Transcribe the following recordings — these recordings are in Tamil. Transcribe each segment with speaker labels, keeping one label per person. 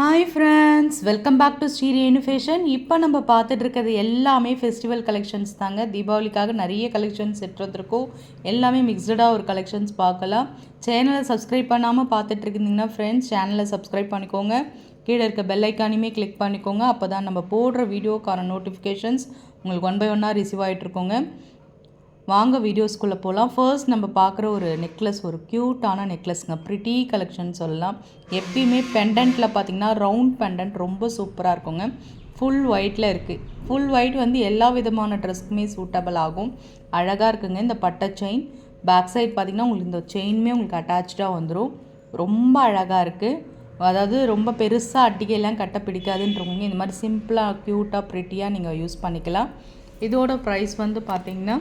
Speaker 1: Hi friends welcome back to Sri Renu fashion இப்போ நம்ம பார்த்துட்டு இருக்கிறது எல்லாமே ஃபெஸ்டிவல் கலெக்ஷன்ஸ் தாங்க. தீபாவளிக்காக நிறைய கலெக்ஷன்ஸ் எடுத்துருக்கோம் எல்லாமே மிக்சடாக ஒரு கலெக்ஷன்ஸ் பார்க்கலாம். சேனலை சப்ஸ்கிரைப் பண்ணாமல் பார்த்துட்டு இருந்தீங்கன்னா ஃப்ரெண்ட்ஸ் சேனலை சப்ஸ்கிரைப் பண்ணிக்கோங்க. கீழே இருக்க பெல் ஐக்கானையுமே கிளிக் பண்ணிக்கோங்க. அப்போ தான் நம்ம போடுற வீடியோக்கான நோட்டிஃபிகேஷன்ஸ் உங்களுக்கு ஒன் பை ஒன்னாக ரிசீவ் ஆகிட்டு இருக்கோங்க. வாங்க வீடியோஸ்குள்ளே போகலாம் ஃபர்ஸ்ட் நம்ம பார்க்குற ஒரு நெக்லஸ் ஒரு க்யூட்டான நெக்லஸ்ங்க ப்ரிட்டி கலெக்ஷன் சொல்லலாம். எப்பயுமே பெண்டன்ட்டில் பார்த்தீங்கன்னா ரவுண்ட் பெண்டன்ட் ரொம்ப சூப்பராக இருக்குங்க. ஃபுல் ஒயிட்டில் இருக்குது ஃபுல் ஒயிட் வந்து எல்லா விதமான ட்ரெஸ்க்குமே சூட்டபிள் ஆகும். அழகாக இருக்குங்க. இந்த பட்டை செயின் பேக் சைட் பார்த்திங்கன்னா உங்களுக்கு இந்த செயினுமே உங்களுக்கு அட்டாச்சாக வந்துடும் ரொம்ப அழகாக இருக்குது அதாவது ரொம்ப பெருசாக அட்டிகையெல்லாம் கட்ட பிடிக்காதுன்றவங்க இந்த மாதிரி சிம்பிளாக க்யூட்டாக ப்ரிட்டியாக நீங்கள் யூஸ் பண்ணிக்கலாம். இதோட ப்ரைஸ் வந்து பார்த்திங்கன்னா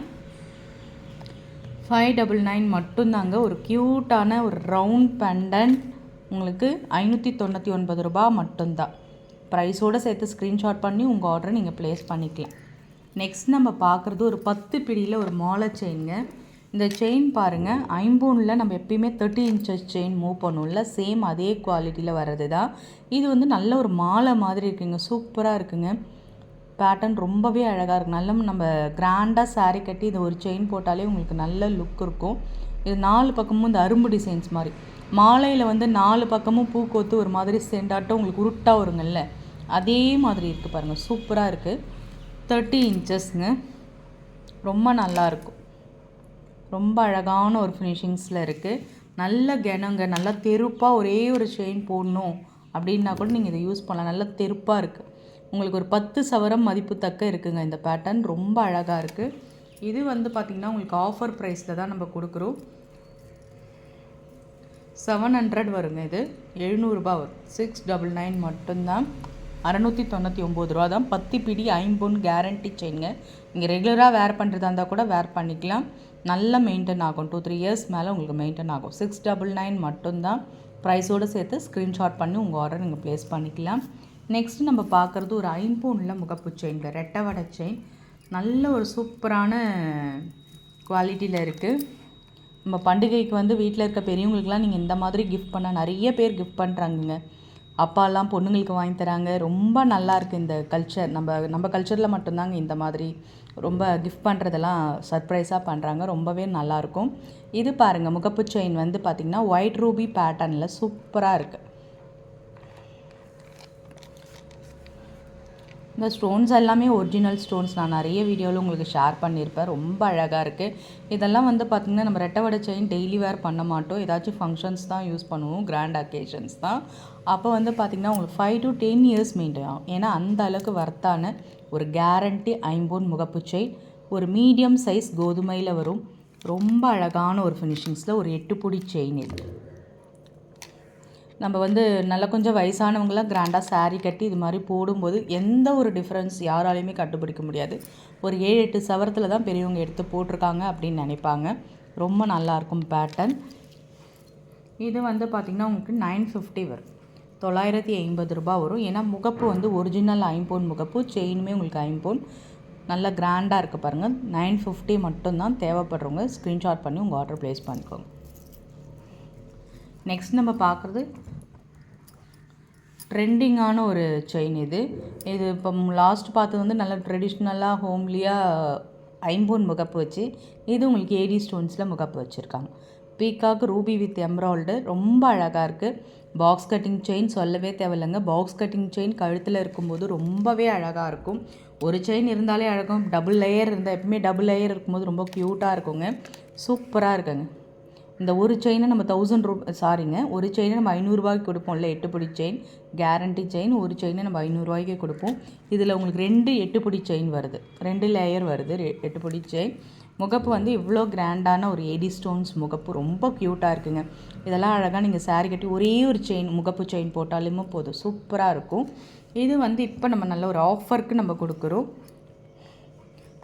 Speaker 1: ஃபைவ் டபுள் நைன் மட்டும்தாங்க. ஒரு க்யூட்டான ஒரு ரவுண்ட் பெண்டன்ட் உங்களுக்கு ஐநூற்றி தொண்ணூற்றி ஒன்பது ரூபா மட்டும்தான் ப்ரைஸோடு சேர்த்து ஸ்க்ரீன்ஷாட் பண்ணி உங்கள் ஆர்டரை நீங்கள் ப்ளேஸ் பண்ணிக்கலாம். நெக்ஸ்ட் நம்ம பார்க்குறது ஒரு பத்து பிடியில் ஒரு மாலை செயினுங்க இந்த செயின் பாருங்கள் ஐம்பூனில் நம்ம எப்பயுமே தேர்ட்டி இன்ச்சஸ் செயின் மூவ் பண்ணுவோம்ல. சேம் அதே குவாலிட்டியில் வர்றது தான் இது வந்து நல்ல ஒரு மாலை மாதிரி இருக்குங்க. சூப்பராக இருக்குங்க. பேட்டர்ன் ரொம்பவே அழகாக இருக்கும் நல்ல நம்ம கிராண்டாக சாரீ கட்டி இதை ஒரு செயின் போட்டாலே உங்களுக்கு நல்ல லுக் இருக்கும். இது நாலு பக்கமும் இந்த அரும்பு டிசைன்ஸ் மாதிரி. மாலையில் வந்து நாலு பக்கமும் பூ கோத்து ஒரு மாதிரி சென்டாட்டம் உங்களுக்கு உருட்டாக வருங்கல்ல அதே மாதிரி இருக்குது பாருங்கள் சூப்பராக இருக்குது தேர்ட்டி இன்ச்சஸ்ங்க ரொம்ப நல்லாயிருக்கும் ரொம்ப அழகான ஒரு ஃபினிஷிங்ஸில் இருக்குது நல்ல கனங்க நல்லா தெருப்பாக ஒரே ஒரு செயின் போடணும் அப்படின்னா கூட நீங்கள் இதை யூஸ் பண்ணலாம். நல்லா தெருப்பாக இருக்குது உங்களுக்கு ஒரு பத்து சவரம் மதிப்பு தக்க இருக்குங்க இந்த பேட்டர்ன் ரொம்ப அழகாக இருக்குது இது வந்து பார்த்திங்கன்னா உங்களுக்கு ஆஃபர் ப்ரைஸில் தான் நம்ம கொடுக்குறோம். செவன் ஹண்ட்ரட் வருங்க இது. எழுநூறுபா வரும். சிக்ஸ் டபுள் நைன் மட்டும்தான். அறநூற்றி தொண்ணூற்றி ஒம்பது ரூபா தான். பத்து பிடி ஐம்பொன் கேரண்டி செயினுங்க நீங்கள் ரெகுலராக வேர் பண்ணுறதா இருந்தால் கூட வேர் பண்ணிக்கலாம். நல்லா மெயின்டைன் ஆகும். டூ த்ரீ இயர்ஸ் மேலே உங்களுக்கு மெயின்டைன் ஆகும். சிக்ஸ் டபுள் நைன் மட்டும்தான். ப்ரைஸோடு சேர்த்து ஸ்க்ரீன்ஷாட் பண்ணி உங்கள் ஆர்டர் நீங்கள் ப்ளேஸ் பண்ணிக்கலாம். நெக்ஸ்ட் நம்ம பார்க்குறது ஒரு ஐம்பூனில் முகப்பு செயின் ரெட்டை வடை செயின் நல்ல ஒரு சூப்பரான குவாலிட்டியில் இருக்குது நம்ம பண்டிகைக்கு வந்து வீட்டில் இருக்க பெரியவங்களுக்குலாம் நீங்கள் இந்த மாதிரி கிஃப்ட் பண்ண நிறைய பேர் கிஃப்ட் பண்ணுறாங்கங்க அப்பாலாம் பொண்ணுங்களுக்கு வாங்கி தராங்க. ரொம்ப நல்லாயிருக்கு இந்த கல்ச்சர் நம்ம நம்ம கல்ச்சரில் மட்டும்தாங்க இந்த மாதிரி ரொம்ப கிஃப்ட் பண்ணுறதெல்லாம் சர்ப்ரைஸாக பண்ணுறாங்க ரொம்பவே நல்லாயிருக்கும் இது பாருங்கள் முகப்பு செயின் வந்து பார்த்திங்கன்னா ஒயிட் ரூபி பேட்டர்னில் சூப்பராக இருக்குது இந்த ஸ்டோன்ஸ் எல்லாமே ஒரிஜினல் ஸ்டோன்ஸ் நான் நிறைய வீடியோவில் உங்களுக்கு ஷேர் பண்ணியிருப்பேன். ரொம்ப அழகாக இருக்குது இதெல்லாம் வந்து பார்த்திங்கன்னா நம்ம ரெட்டவடை செயின் டெய்லி வேர் பண்ண மாட்டோம். ஏதாச்சும் ஃபங்க்ஷன்ஸ் தான் யூஸ் பண்ணுவோம். கிராண்ட் அக்கேஷன்ஸ் தான். அப்போ வந்து பார்த்திங்கன்னா உங்களுக்கு five to ten years maintain ஆகும். ஏன்னா அந்த அளவுக்கு வர்த்தான ஒரு கேரண்டி ஐம்பொன் முகப்பு செயின் ஒரு மீடியம் சைஸ் கோதுமையில் வரும். ரொம்ப அழகான ஒரு ஃபினிஷிங்ஸில் ஒரு எட்டு புடி செயின் இது. நம்ம வந்து நல்லா கொஞ்சம் வயசானவங்களாம் கிராண்டாக saree கட்டி இது மாதிரி போடும்போது எந்த ஒரு டிஃப்ரென்ஸ் யாராலையுமே கண்டுபிடிக்க முடியாது. ஒரு ஏழு எட்டு சவரத்தில் தான் பெரியவங்க எடுத்து போட்டிருக்காங்க அப்படின்னு நினைப்பாங்க. ரொம்ப நல்லாயிருக்கும் பேட்டர்ன் இது வந்து பார்த்திங்கன்னா உங்களுக்கு நைன் ஃபிஃப்டி வரும். தொள்ளாயிரத்தி ஐம்பது ரூபா வரும். ஏன்னா முகப்பு வந்து ஒரிஜினல் ஐம்பொன் முகப்பு செயினுமே உங்களுக்கு ஐம்பொன். நல்லா கிராண்டாக இருக்குது பாருங்கள் நைன் ஃபிஃப்டி மட்டும்தான் தேவைப்படுறவங்க ஸ்க்ரீன்ஷாட் பண்ணி உங்கள் ஆர்டர் ப்ளேஸ் பண்ணிக்கோங்க. நெக்ஸ்ட் நம்ம பார்க்குறது ட்ரெண்டிங்கான ஒரு செயின் இது. இது இப்போ லாஸ்ட் பார்த்தது வந்து நல்லா ட்ரெடிஷ்னலாக ஹோம்லியாக ஐம்பூன் முகப்பு வச்சு இது உங்களுக்கு ஏடி ஸ்டோன்ஸில் முகப்பு வச்சுருக்காங்க. பீகாக் ரூபி வித் எம்ராய்டு ரொம்ப அழகாக இருக்குது பாக்ஸ் கட்டிங் செயின் சொல்லவே தேவையில்லைங்க. பாக்ஸ் கட்டிங் செயின் கழுத்தில் இருக்கும்போது ரொம்பவே அழகாக இருக்கும். ஒரு செயின் இருந்தாலே அழகும். டபுள் லேயர் இருந்தால் எப்பவுமே டபுள் லேயர் இருக்கும்போது ரொம்ப க்யூட்டாக இருக்குங்க. சூப்பராக இருக்குங்க. இந்த ஒரு செயினை நம்ம தௌசண்ட் ரூ சாரிங்க ஒரு செயினை நம்ம ஐநூறுரூவாய்க்கு கொடுப்போம்ல எட்டு பிடி செயின் கேரண்டி செயின் ஒரு செயினை நம்ம ஐநூறுரூவாய்க்கே கொடுப்போம். இதில் உங்களுக்கு ரெண்டு எட்டு பிடி செயின் வருது. ரெண்டு லேயர் வருது ரெ- எட்டு பிடி செயின் முகப்பு வந்து இவ்வளோ கிராண்டான ஒரு எடி ஸ்டோன்ஸ் முகப்பு. ரொம்ப க்யூட்டாக இருக்குங்க. இதெல்லாம் அழகாக நீங்கள் சாரி கட்டி ஒரே ஒரு செயின் முகப்பு செயின் போட்டாலுமே போதும். சூப்பராக இருக்கும். இது வந்து இப்போ நம்ம நல்ல ஒரு ஆஃபருக்கு நம்ம கொடுக்குறோம்.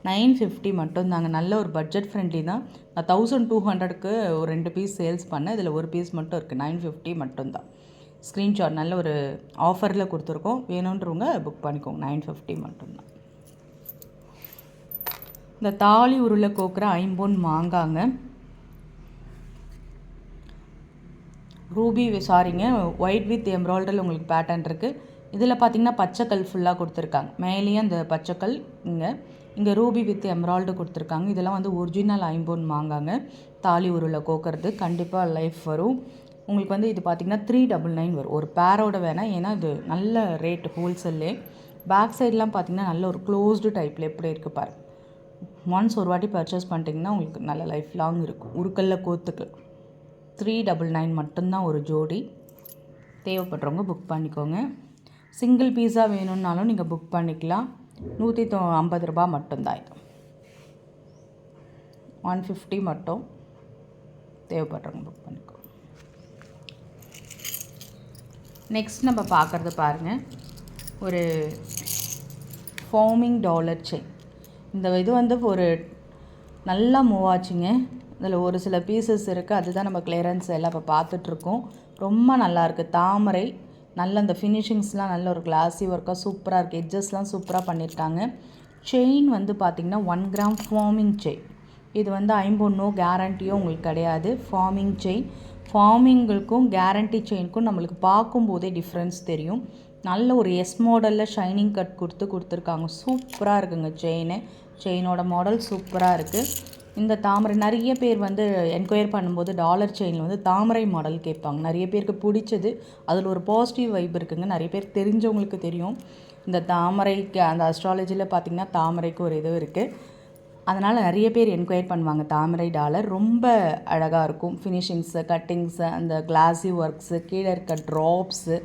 Speaker 1: நைன் ஃபிஃப்டி மட்டும் தாங்க நல்ல ஒரு பட்ஜெட் ஃப்ரெண்ட்லி தான். நான் தௌசண்ட் டூ ஹண்ட்ரடுக்கு ஒரு ரெண்டு பீஸ் சேல்ஸ் பண்ணேன். இதில் ஒரு பீஸ் மட்டும் இருக்குது நைன் ஃபிஃப்டி மட்டும்தான். ஸ்க்ரீன்ஷாட் நல்ல ஒரு ஆஃபரில் கொடுத்துருக்கோம். வேணுன்றவங்க புக் பண்ணிக்கோங்க. நைன் ஃபிஃப்டி மட்டும்தான். இந்த தாலி உருளை கோக்குற ஐம்பொன் மாங்காங்க. ரூபி சாரிங்க ஒயிட் வித் எம்ப்ராய்டரில் உங்களுக்கு பேட்டர்ன் இருக்குது இதில் பார்த்தீங்கன்னா பச்சைக்கல் ஃபுல்லாக கொடுத்துருக்காங்க. மேலேயும் அந்த பச்சைக்கல் இங்கே. இங்கே ரூபி வித் எம்ரால்டு கொடுத்துருக்காங்க. இதெல்லாம் வந்து ஒரிஜினல் ஐம்போன் வாங்காங்க தாலி உருளை கோக்கிறது கண்டிப்பாக லைஃப் வரும். உங்களுக்கு வந்து இது பார்த்திங்கன்னா த்ரீ டபுள் நைன் வரும். ஒரு பேரோட வேணால் ஏன்னா இது நல்ல ரேட் ஹோல்சேல்லே பேக் சைட்லாம் பார்த்திங்கன்னா நல்ல ஒரு க்ளோஸ்டு டைப்பில் எப்படி இருக்குது பாரு. ஒன்ஸ் ஒரு வாட்டி பர்ச்சேஸ் பண்ணிட்டீங்கன்னா உங்களுக்கு நல்ல லைஃப் லாங் இருக்கும். உருக்கல்ல கோத்துக்கு. த்ரீ டபுள் நைன் மட்டும்தான் ஒரு ஜோடி. தேவைப்படுறவங்க புக் பண்ணிக்கோங்க. சிங்கிள் பீஸா வேணும்னாலும் நீங்கள் புக் பண்ணிக்கலாம். நூற்றி தொ ஐம்பது ரூபா மட்டும்தான் இது. ஒன் ஃபிஃப்டி மட்டும் தேவைப்படுறவங்க புக் பண்ணிக்கோ. நெக்ஸ்ட் நம்ம பார்க்குறது பாருங்கள் ஒரு ஃபோமிங் டாலர் செயின் இந்த இது வந்து ஒரு நல்லா மூவ் ஆச்சுங்க. இதில் ஒரு சில பீசஸ் இருக்குது அதுதான் நம்ம கிளியரன்ஸ் எல்லாம் இப்போ பார்த்துட்ருக்கோம். ரொம்ப நல்லாயிருக்கு தாமரை நல்ல அந்த ஃபினிஷிங்ஸ்லாம் நல்ல ஒரு கிளாஸி ஒர்க்காக சூப்பராக இருக்குது எட்ஜஸ்லாம் சூப்பராக பண்ணியிருக்காங்க செயின் வந்து பார்த்திங்கன்னா ஒன் கிராம் ஃபார்மிங் செயின் இது வந்து ஐம்பொன்னோ கேரண்டியோ உங்களுக்கு கிடையாது. ஃபார்மிங் செயின் ஃபார்மிங்களுக்கும் கேரண்டி செயினுக்கும் நம்மளுக்கு பார்க்கும்போதே டிஃப்ரென்ஸ் தெரியும். நல்ல ஒரு எஸ் மாடலில் ஷைனிங் கட் கொடுத்து கொடுத்துருக்காங்க. சூப்பராக இருக்குங்க செயின் செயினோட மாடல் சூப்பராக இருக்குது இந்த தாமரை நிறைய பேர் வந்து என்கொயர் பண்ணும்போது டாலர் செயினில் வந்து தாமரை மாடல் கேட்பாங்க. நிறைய பேருக்கு பிடிச்சது. அதில் ஒரு பாசிட்டிவ் வைப் இருக்குங்க. நிறைய பேர் தெரிஞ்சவங்களுக்கு தெரியும். இந்த தாமரைக்கு அந்த அஸ்ட்ராலஜியில் பார்த்திங்கன்னா தாமரைக்கு ஒரு இது இருக்குது அதனால் நிறைய பேர் என்கொயர் பண்ணுவாங்க. தாமரை டாலர் ரொம்ப அழகாக இருக்கும். ஃபினிஷிங்ஸு கட்டிங்ஸு அந்த கிளாஸி ஒர்க்ஸு கீழே இருக்க ட்ராப்ஸு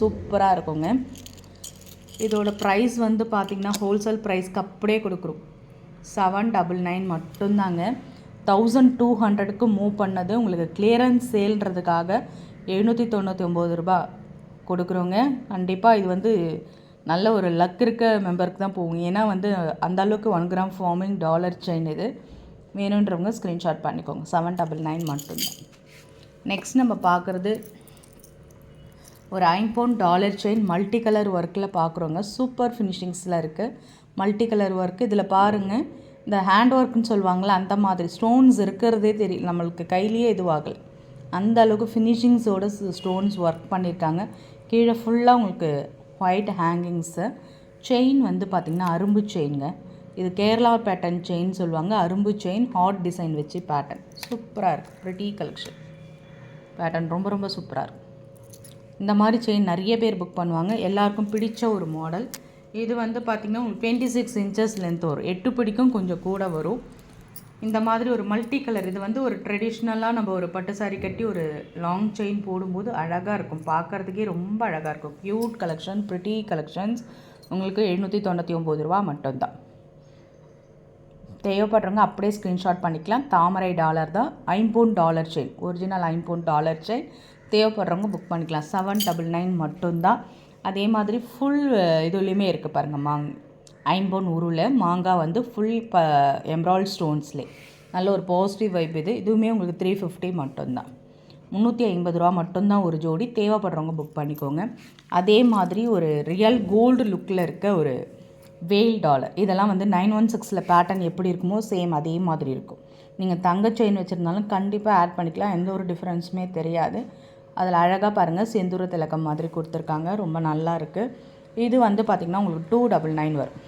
Speaker 1: சூப்பராக இருக்குங்க. இதோட ப்ரைஸ் வந்து பார்த்திங்கன்னா ஹோல்சேல் ப்ரைஸ்க்கு அப்படியே கொடுக்குறோம். செவன் டபுள் நைன் மட்டும்தாங்க. தௌசண்ட் டூ ஹண்ட்ரடுக்கு மூவ் பண்ணது உங்களுக்கு கிளியரன்ஸ் சேல்ன்றதுக்காக எழுநூற்றி தொண்ணூற்றி ஒம்பது ரூபா கொடுக்குறோங்க. கண்டிப்பாக இது வந்து நல்ல ஒரு லக் இருக்க மெம்பருக்கு தான் போகும். ஏன்னா வந்து அந்தளவுக்கு one gram forming dollar chain இது. வேணுன்றவங்க ஸ்க்ரீன்ஷாட் பண்ணிக்கோங்க. செவன் டபுள் நைன் மட்டும்தான். நெக்ஸ்ட் நம்ம பார்க்குறது ஒரு ஐம்பவுண்ட் டாலர் செயின் மல்டி கலர் ஒர்க்கில் பார்க்குறோங்க சூப்பர் ஃபினிஷிங்ஸில் இருக்குது மல்டி கலர் ஒர்க்கு இதில் பாருங்கள் இந்த ஹேண்ட் ஒர்க்குன்னு சொல்லுவாங்களே அந்த மாதிரி. ஸ்டோன்ஸ் இருக்கிறதே தெரியும் நம்மளுக்கு கையிலேயே இதுவாகலை. அந்த அளவுக்கு ஃபினிஷிங்ஸோட ஸ்டோன்ஸ் ஒர்க் பண்ணியிருக்காங்க கீழே ஃபுல்லாக உங்களுக்கு ஒயிட் ஹேங்கிங்ஸு செயின் வந்து பார்த்திங்கன்னா அரும்பு செயினுங்க இது கேரளா பேட்டர்ன் செயின் சொல்லுவாங்க. அரும்பு செயின் ஹாட் டிசைன் வச்சு பேட்டர்ன் சூப்பராக இருக்குது ப்ரிட்டி கலெக்ஷன் பேட்டர்ன் ரொம்ப ரொம்ப சூப்பராக இருக்குது இந்த மாதிரி செயின் நிறைய பேர் புக் பண்ணுவாங்க. எல்லாருக்கும் பிடிச்ச ஒரு மாடல் இது வந்து பார்த்திங்கன்னா உங்களுக்கு டுவெண்ட்டி சிக்ஸ் இன்ச்சஸ் லென்த் வரும் எட்டு பிடிக்கும் கொஞ்சம் கூட வரும். இந்த மாதிரி ஒரு மல்டி கலர் இது வந்து ஒரு ட்ரெடிஷ்னலாக நம்ம ஒரு பட்டு சாரி கட்டி ஒரு லாங் செயின் போடும்போது அழகாக இருக்கும். பார்க்குறதுக்கே ரொம்ப அழகாக இருக்கும். க்யூட் கலெக்ஷன் ப்ரிட்டி கலெக்ஷன்ஸ் உங்களுக்கு எழுநூற்றி தொண்ணூற்றி ஒம்பது ரூபா மட்டும்தான். தேவைப்படுறவங்க அப்படியே ஸ்க்ரீன்ஷாட் பண்ணிக்கலாம். தாமரை டாலர் தான். ஐம்பூன் டாலர் செயின் ஒரிஜினல் ஐம்பூன் டாலர் செயின் தேவைப்படுறவங்க புக் பண்ணிக்கலாம். செவன் டபுள் நைன் மட்டும்தான். அதே மாதிரி ஃபுல் இதுலேயுமே இருக்குது பாருங்கள் மாங் ஐம்பொன் உருளை மாங்காய் வந்து ஃபுல் ப எம்ப்ராய்ட் ஸ்டோன்ஸ்லே நல்ல ஒரு பாசிட்டிவ் வைப் இது. இதுவுமே உங்களுக்கு த்ரீ ஃபிஃப்டி மட்டும்தான். முந்நூற்றி ஐம்பது ரூபா மட்டும்தான் ஒரு ஜோடி. தேவைப்படுறவங்க புக் பண்ணிக்கோங்க. அதே மாதிரி ஒரு ரியல் கோல்டு லுக்கில் இருக்க ஒரு வேல் டாலர் இதெல்லாம் வந்து நைன் ஒன் சிக்ஸில் பேட்டர்ன் எப்படி இருக்குமோ சேம் அதே மாதிரி இருக்கும். நீங்கள் தங்க செயின் வச்சுருந்தாலும் கண்டிப்பாக ஆட் பண்ணிக்கலாம். எந்த ஒரு டிஃப்ரென்ஸுமே தெரியாது. அதில் அழகாக பாருங்கள் செந்தூர திலக்கம் மாதிரி கொடுத்துருக்காங்க. ரொம்ப நல்லா இருக்குது இது வந்து பார்த்திங்கன்னா உங்களுக்கு டூ டபுள் நைன் வரும்.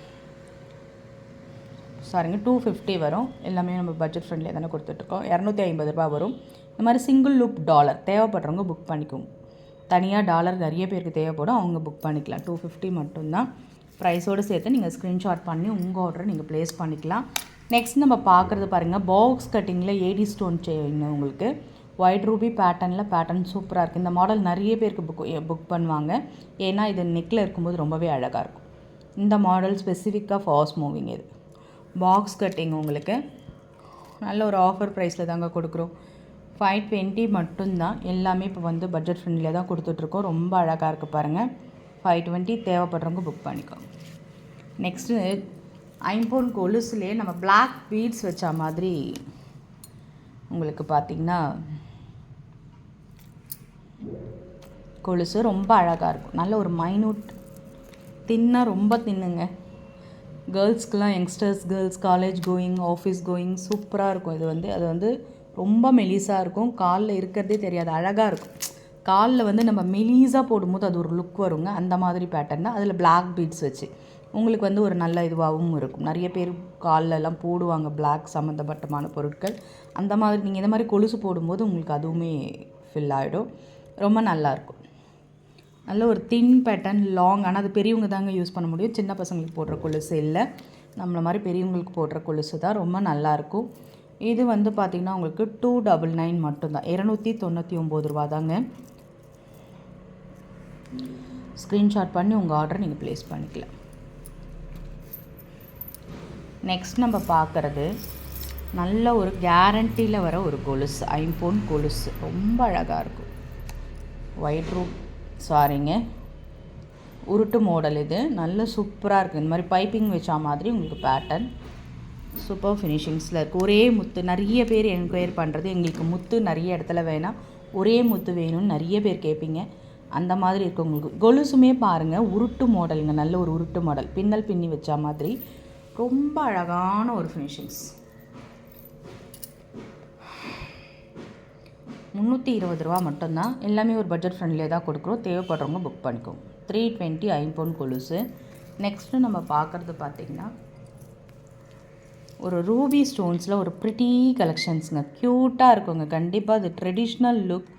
Speaker 1: சாரிங்க டூ ஃபிஃப்டி வரும். எல்லாமே நம்ம பட்ஜெட் ஃப்ரெண்ட்லியாக தானே கொடுத்துட்ருக்கோம். இரநூத்தி ஐம்பது ரூபா வரும். இந்த மாதிரி சிங்கிள் லுக் டாலர் தேவைப்படுறவங்க புக் பண்ணிக்கோங்க தனியாக டாலர் நிறைய பேருக்கு தேவைப்படும். அவங்க புக் பண்ணிக்கலாம். டூ ஃபிஃப்டி மட்டும்தான். ப்ரைஸோடு சேர்த்து நீங்கள் ஸ்க்ரீன்ஷாட் பண்ணி உங்கள் ஆர்டரை நீங்கள் ப்ளேஸ் பண்ணிக்கலாம். நெக்ஸ்ட் நம்ம பார்க்குறது பாருங்கள் பாக்ஸ் கட்டிங்கில் ஏடி ஸ்டோன் செயின் உங்களுக்கு. ஒயிட் ரூபி பேட்டர்னில் பேட்டர்ன் சூப்பராக இருக்குது இந்த மாடல் நிறைய பேருக்கு புக் புக் பண்ணுவாங்க. ஏன்னா இது நெக்கில் இருக்கும்போது ரொம்பவே அழகாக இருக்கும். இந்த மாடல் ஸ்பெசிஃபிக்காக ஃபாஸ்ட் மூவிங் இது. பாக்ஸ் கட்டிங் உங்களுக்கு. நல்ல ஒரு ஆஃபர் ப்ரைஸில் தாங்க கொடுக்குறோம். ஃபைவ் டுவெண்ட்டி மட்டும்தான். எல்லாமே இப்போ வந்து பட்ஜெட் ஃப்ரெண்ட்லியாக தான் கொடுத்துட்ருக்கோம். ரொம்ப அழகாக இருக்குது பாருங்கள் ஃபைவ் டுவெண்ட்டி தேவைப்படுறவங்க புக் பண்ணிக்கோங்க நெக்ஸ்ட்டு ஐம்போன் கொலுசுலேயே நம்ம பிளாக் பீட்ஸ் வச்ச மாதிரி உங்களுக்கு பார்த்திங்கன்னா கொலுசு ரொம்ப அழகாக இருக்கும். நல்ல ஒரு மைனூட் தின்னாக ரொம்ப தின்னுங்க. கேர்ள்ஸ்க்கெலாம் youngsters girls college going office going சூப்பராக இருக்கும். இது வந்து அது வந்து ரொம்ப மெலிசாக இருக்கும். காலில் இருக்கிறதே தெரியாது. அழகாக இருக்கும். காலில் வந்து நம்ம மெலிசாக போடும்போது அது ஒரு லுக் வருங்க. அந்த மாதிரி பேட்டர்ன் தான். அதில் பிளாக் பீட்ஸ் வச்சு. உங்களுக்கு வந்து ஒரு நல்ல இதுவாகவும் இருக்கும். நிறைய பேர் கால்ல போடுவாங்க பிளாக் சம்மந்தப்பட்டமான பொருட்கள். அந்த மாதிரி நீங்கள் இந்த மாதிரி கொலுசு போடும்போது உங்களுக்கு அதுவுமே ஃபில் ஆகிடும் ரொம்ப நல்லாயிருக்கும் நல்ல ஒரு தின் பேட்டர்ன் லாங் ஆனால் அது பெரியவங்க தாங்க யூஸ் பண்ண முடியும். சின்ன பசங்களுக்கு போடுற கொலுசு இல்லை. நம்மளை மாதிரி பெரியவங்களுக்கு போடுற கொலுசு தான் ரொம்ப நல்லாயிருக்கும் இது வந்து பார்த்திங்கன்னா உங்களுக்கு டூ டபுள் நைன் மட்டும்தான். இரநூத்தி தொண்ணூற்றி ஒம்பது ரூபா தாங்க ஸ்க்ரீன்ஷாட் பண்ணி உங்கள் ஆர்டர் நீங்கள் ப்ளேஸ் பண்ணிக்கலாம். நெக்ஸ்ட் நம்ம பார்க்குறது நல்ல ஒரு கேரண்டியில் வர ஒரு கொலுசு ஐம்பொன் கொலுசு. ரொம்ப அழகாக இருக்கும். ஒயிட் ரூப் சாரிங்க உருட்டு மாடல் இது. நல்ல சூப்பராக இருக்குது இந்த மாதிரி பைப்பிங் வச்சா மாதிரி உங்களுக்கு பேட்டர்ன் சூப்பர் ஃபினிஷிங்ஸில் இருக்குது ஒரே முத்து நிறைய பேர் என்கொயர் பண்ணுறது எங்களுக்கு முத்து நிறைய இடத்துல வேணாம் ஒரே முத்து வேணும்னு நிறைய பேர் கேட்பீங்க அந்த மாதிரி இருக்கு உங்களுக்கு. கொலுசுமே பாருங்கள் உருட்டு மாடலுங்க நல்ல ஒரு உருட்டு மாடல் பின்னல் பின்னி வச்சா மாதிரி. ரொம்ப அழகான ஒரு ஃபினிஷிங்ஸ் முந்நூற்றி இருபது ரூபா மட்டும்தான். எல்லாமே ஒரு பட்ஜெட் ஃப்ரெண்ட்லியாக தான் கொடுக்குறோம். தேவைப்படுறவங்க புக் பண்ணிக்கோங்க. த்ரீ டுவெண்ட்டி ஐம்பொன் கொலுசு. நெக்ஸ்ட்டு நம்ம பார்க்குறது பார்த்திங்கன்னா ஒரு ரூபி ஸ்டோன்ஸில் ஒரு ப்ரிட்டி கலெக்ஷன்ஸுங்க க்யூட்டாக இருக்குங்க. கண்டிப்பாக அது ட்ரெடிஷ்னல் லுக்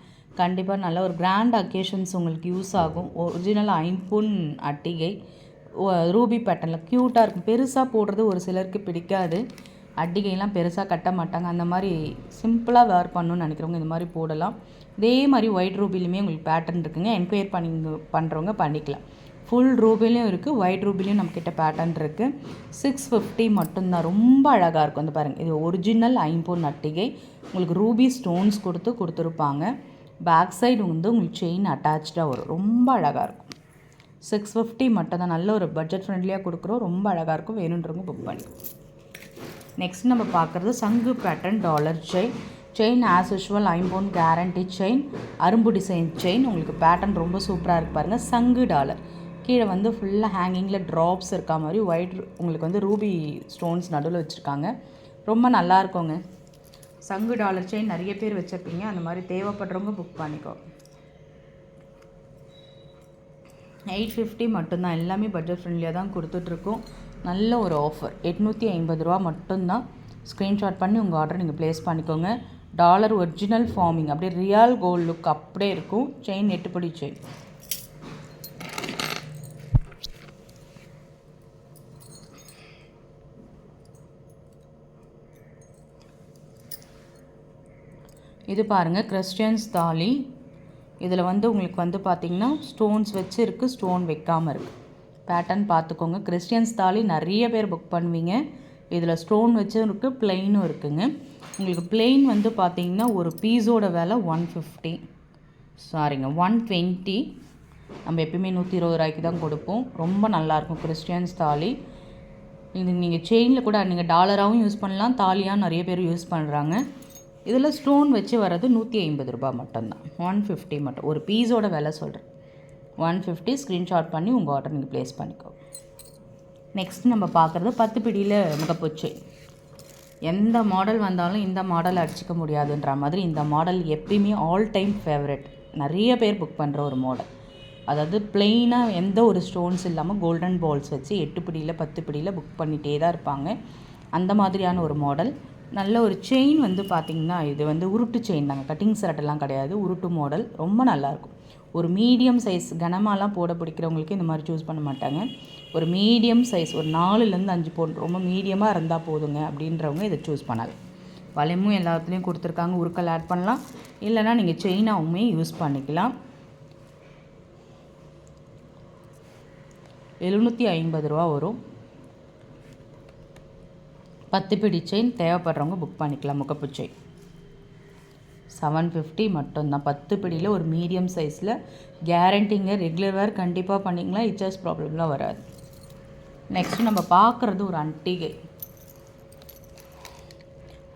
Speaker 1: கண்டிப்பாக நல்ல ஒரு கிராண்ட் அக்கேஷன்ஸ் உங்களுக்கு யூஸ் ஆகும். ஒரிஜினல் ஐம்பொன் அட்டிகை. ரூபி பேட்டர்னில் க்யூட்டாக இருக்கும். பெருசாக போடுறது ஒரு சிலருக்கு பிடிக்காது. அட்டிகைலாம் பெருசாக கட்ட மாட்டாங்க. அந்த மாதிரி சிம்பிளாக வேர் பண்ணணும்னு நினைக்கிறவங்க இந்த மாதிரி போடலாம். இதே மாதிரி ஒயிட் ரூபிலையுமே உங்களுக்கு பேட்டர்ன் இருக்குங்க. என்கொயர் பண்ணி பண்ணுறவங்க பண்ணிக்கலாம். ஃபுல் ரூபிலையும் இருக்குது ஒயிட் ரூபிலையும் நம்மக்கிட்ட பேட்டர்ன் இருக்குது சிக்ஸ் ஃபிஃப்டி மட்டும்தான். ரொம்ப அழகாக இருக்கும். அந்த பாருங்கள் இது ஒரிஜினல் ஐம்பொன் அட்டிகை. உங்களுக்கு ரூபி ஸ்டோன்ஸ் கொடுத்து கொடுத்துருப்பாங்க. பேக் சைடு வந்து உங்களுக்கு செயின் அட்டாச்சாக வரும். ரொம்ப அழகாக இருக்கும். சிக்ஸ் ஃபிஃப்டி மட்டும் தான் நல்ல ஒரு பட்ஜெட் ஃப்ரெண்ட்லியாக கொடுக்குறோம். ரொம்ப அழகாக இருக்கும். வேணுன்றவங்க புக் பண்ணி. நெக்ஸ்ட் நம்ம பார்க்குறது சங்கு pattern dollar chain chain as usual ஐம்போன் guarantee chain அரும்பு டிசைன் செயின் உங்களுக்கு பேட்டர்ன் ரொம்ப சூப்பராக இருக்கு பாருங்கள் சங்கு டாலர் கீழே வந்து ஃபுல்லாக ஹேங்கிங்கில் ட்ராப்ஸ் இருக்கா மாதிரி ஒயிட் உங்களுக்கு வந்து ரூபி ஸ்டோன்ஸ் நடுவில் வச்சுருக்காங்க. ரொம்ப நல்லா இருக்குங்க. சங்கு டாலர் செயின் நிறைய பேர் வச்சுருப்பீங்க. அந்த மாதிரி தேவைப்படுறவங்க புக் பண்ணிக்கோ. எயிட் ஃபிஃப்டி மட்டும்தான். எல்லாமே பட்ஜெட் ஃப்ரெண்ட்லியாக தான் கொடுத்துட்ருக்கோம். நல்ல ஒரு ஆஃபர் எட்நூற்றி ஐம்பது ரூபா மட்டும்தான். ஸ்க்ரீன்ஷாட் பண்ணி உங்கள் ஆர்டர் நீங்கள் ப்ளேஸ் பண்ணிக்கோங்க. டாலர் ஒரிஜினல் ஃபார்மிங் அப்படியே ரியல் கோல்டு லுக் அப்படியே இருக்கும். செயின் எட்டுப்படி செயின் இது பாருங்கள் கிறிஸ்டியன்ஸ் தாலி இதில் வந்து உங்களுக்கு வந்து பார்த்திங்கன்னா ஸ்டோன்ஸ் வச்சு இருக்குது ஸ்டோன் வைக்காமல் இருக்குது பேட்டர்ன் பார்த்துக்கோங்க. கிறிஸ்டியன்ஸ் தாலி நிறைய பேர் புக் பண்ணுவீங்க. இதில் ஸ்டோன் வச்சும் இருக்குது பிளெயினும் இருக்குங்க. உங்களுக்கு பிளெயின் வந்து பார்த்திங்கன்னா ஒரு பீஸோட விலை ஒன் ஃபிஃப்டி சாரிங்க ஒன் டுவெண்ட்டி நம்ம எப்பயுமே நூற்றி இருபது ரூபாய்க்கு தான் கொடுப்போம். ரொம்ப நல்லாயிருக்கும் கிறிஸ்டியன்ஸ் தாலி இது நீங்கள் செயினில் கூட நீங்கள் டாலராகவும் யூஸ் பண்ணலாம் தாலியாக நிறைய பேர் யூஸ் பண்ணுறாங்க இதில் ஸ்டோன் வச்சு வர்றது நூற்றி ஐம்பது ரூபாய் மட்டும்தான். ஒன் ஃபிஃப்டி மட்டும். ஒரு பீஸோட விலை சொல்கிறேன். ஒன் ஃபிஃப்டி ஸ்க்ரீன்ஷாட் பண்ணி உங்கள் ஆர்டர் நீங்கள் ப்ளேஸ் பண்ணிக்கோ. நெக்ஸ்ட் நம்ம பார்க்குறது பத்து பிடியில் முகப்பூச்சி. எந்த மாடல் வந்தாலும் இந்த மாடல் அடிச்சிக்க முடியாதுன்ற மாதிரி இந்த மாடல் எப்பயுமே ஆல் டைம் ஃபேவரட் நிறைய பேர் புக் பண்ணுற ஒரு மாடல் அதாவது பிளெயினாக எந்த ஒரு ஸ்டோன்ஸ் இல்லாமல் கோல்டன் பால்ஸ் வச்சு எட்டு பிடியில் பத்து பிடியில் புக் பண்ணிகிட்டே தான் இருப்பாங்க. அந்த மாதிரியான ஒரு மாடல் நல்ல ஒரு செயின் வந்து பார்த்திங்கன்னா இது வந்து உருட்டு செயின் தாங்க. கட்டிங் சரட்டெல்லாம் கிடையாது. உருட்டு மாடல் ரொம்ப நல்லாயிருக்கும். ஒரு மீடியம் சைஸ் கனமாலாம் போட பிடிக்கிறவங்களுக்கு இந்த மாதிரி சூஸ் பண்ண மாட்டாங்க. ஒரு மீடியம் சைஸ் ஒரு நாலுலேருந்து அஞ்சு பவுன் ரொம்ப மீடியமாக இருந்தால் போதுங்க அப்படின்றவங்க இதை சூஸ் பண்ணலாம். வளையமும் எல்லாத்துலேயும் கொடுத்துருக்காங்க. உருக்கல் ஆட் பண்ணலாம். இல்லைனா நீங்கள் செயினாகவுமே யூஸ் பண்ணிக்கலாம். எழுநூற்றி ஐம்பது ரூபா வரும். பத்து பிடி செயின் தேவைப்படுறவங்க புக் பண்ணிக்கலாம் முகப்பு செயின். செவன் ஃபிஃப்டி மட்டும்தான். பத்து பிடியில் ஒரு மீடியம் சைஸில் கேரண்டிங்க ரெகுலர் வேர் கண்டிப்பாக பண்ணிங்களா இச்சஸ் ப்ராப்ளம்லாம் வராது. நெக்ஸ்ட்டு நம்ம பார்க்குறது ஒரு அட்டிகை.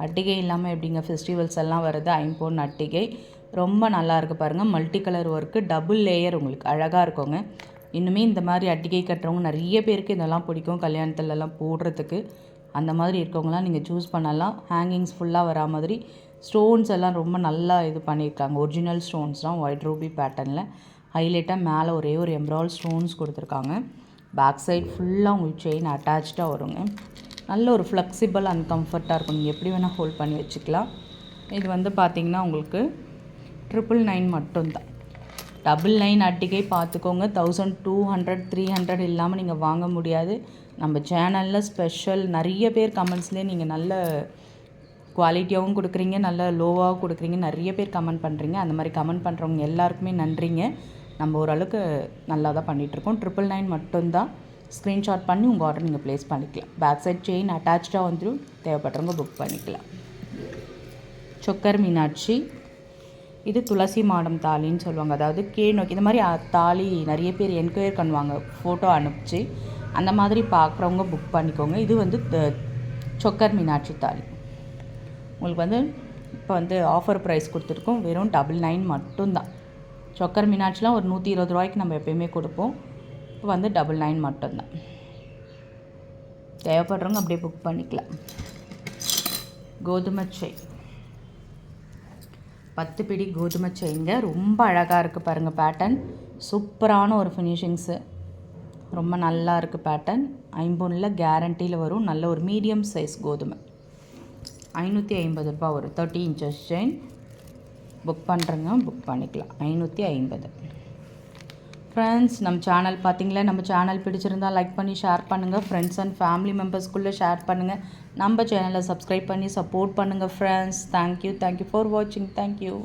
Speaker 1: அட்டிகை இல்லாமல் எப்படிங்க ஃபெஸ்டிவல்ஸ் எல்லாம் வருது? ஐம்பொன் அட்டிகை. ரொம்ப நல்லா இருக்குது பாருங்கள் multi colour work double layer உங்களுக்கு அழகாக இருக்குங்க. இன்னுமே இந்த மாதிரி அட்டிகை கட்டுறவங்க நிறைய பேருக்கு இதெல்லாம் பிடிக்கும். கல்யாணத்துலலாம் போடுறதுக்கு. அந்த மாதிரி இருக்கவங்களாம் நீங்கள் சூஸ் பண்ணலாம். ஹேங்கிங்ஸ் ஃபுல்லாக வரா மாதிரி ஸ்டோன்ஸ் எல்லாம் ரொம்ப நல்லா இது பண்ணியிருக்காங்க. ஒரிஜினல் ஸ்டோன்ஸ் தான் ஒயிட் ரூபி பேட்டர்னில் ஹைலைட்டாக மேலே ஒரே ஒரு எம்ப்ராய்ட் ஸ்டோன்ஸ் கொடுத்துருக்காங்க. பேக் சைட் ஃபுல்லாக உங்களுக்கு செயின் அட்டாச்சாக வருங்க. நல்ல ஒரு ஃப்ளெக்சிபிள் அண்ட் கம்ஃபர்ட்டாக இருக்கும். நீங்கள் எப்படி வேணால் ஹோல்ட் பண்ணி வச்சுக்கலாம். இது வந்து பார்த்திங்கன்னா உங்களுக்கு ட்ரிபிள் நைன் மட்டும்தான் டபுள் நைன் அட்டிகை பார்த்துக்கோங்க thousand two hundred three hundred இல்லாமல் நீங்கள் வாங்க முடியாது. நம்ம சேனலில் ஸ்பெஷல் நிறைய பேர் கமெண்ட்ஸ்லேயே நீங்கள் நல்ல குவாலிட்டியாகவும் கொடுக்குறீங்க நல்ல லோவாகவும் கொடுக்குறீங்க நிறைய பேர் கமெண்ட் பண்ணுறீங்க அந்த மாதிரி கமெண்ட் பண்ணுறவங்க எல்லாருக்குமே நன்றிங்க. நம்ம ஓரளவுக்கு நல்லா தான் பண்ணிகிட்ருக்கோம் ட்ரிபிள் நைன் மட்டும்தான். ஸ்க்ரீன்ஷாட் பண்ணி உங்கள் ஆர்டர் நீங்கள் ப்ளேஸ் பண்ணிக்கலாம். பேக் சைட் செயின் அட்டாச்சாக வந்துடும் தேவைப்படுறவங்க புக் பண்ணிக்கலாம். சொக்கர் மீனாட்சி இது துளசி மாடம் தாலின்னு சொல்லுவாங்க. அதாவது கீழ் நோக்கி இந்த மாதிரி தாலி நிறைய பேர் என்கொயர் பண்ணுவாங்க. ஃபோட்டோ அனுப்பிச்சு. அந்த மாதிரி பார்க்குறவங்க புக் பண்ணிக்கோங்க. இது வந்து த- சொக்கர் மீனாட்சி தாலி. உங்களுக்கு வந்து இப்போ வந்து ஆஃபர் ப்ரைஸ் கொடுத்துருக்கோம். வெறும் டபுள் நைன் மட்டும்தான். சொக்கர் மீனாட்சிலாம் ஒரு நூற்றி இருபது ரூபாய்க்கு நம்ம எப்பயுமே கொடுப்போம். இப்போ வந்து டபுள் நைன் மட்டும்தான். தேவைப்படுறவங்க அப்படியே புக் பண்ணிக்கலாம். கோதுமை செயின் பத்து பிடி கோதுமை செயின்ங்க ரொம்ப அழகாக இருக்குது பாருங்கள் பேட்டர்ன் சூப்பரான ஒரு ஃபினிஷிங்ஸு ரொம்ப நல்லா இருக்குது பேட்டர்ன் ஐம்பொன்னில் கேரண்டியில் வரும். நல்ல ஒரு மீடியம் சைஸ் கோதுமை. ஐநூற்றி ஐம்பது ரூபாய் வரும். தேர்ட்டி இன்ச்சஸ் செயின் புக் பண்ணுறங்க புக் பண்ணிக்கலாம். ஐநூற்றி ஐம்பது. ஃப்ரெண்ட்ஸ் நம்ம சேனல் பார்த்தீங்களா நம்ம சேனல் பிடிச்சிருந்தா லைக் பண்ணி ஷேர் பண்ணுங்கள் ஃப்ரெண்ட்ஸ் அண்ட் ஃபேமிலி மெம்பர்ஸ்குள்ளே ஷேர் பண்ணுங்கள் நம்ம சேனலை சப்ஸ்கிரைப் பண்ணி சப்போர்ட் பண்ணுங்கள் friends thank you thank you for வாட்சிங் தேங்க்யூ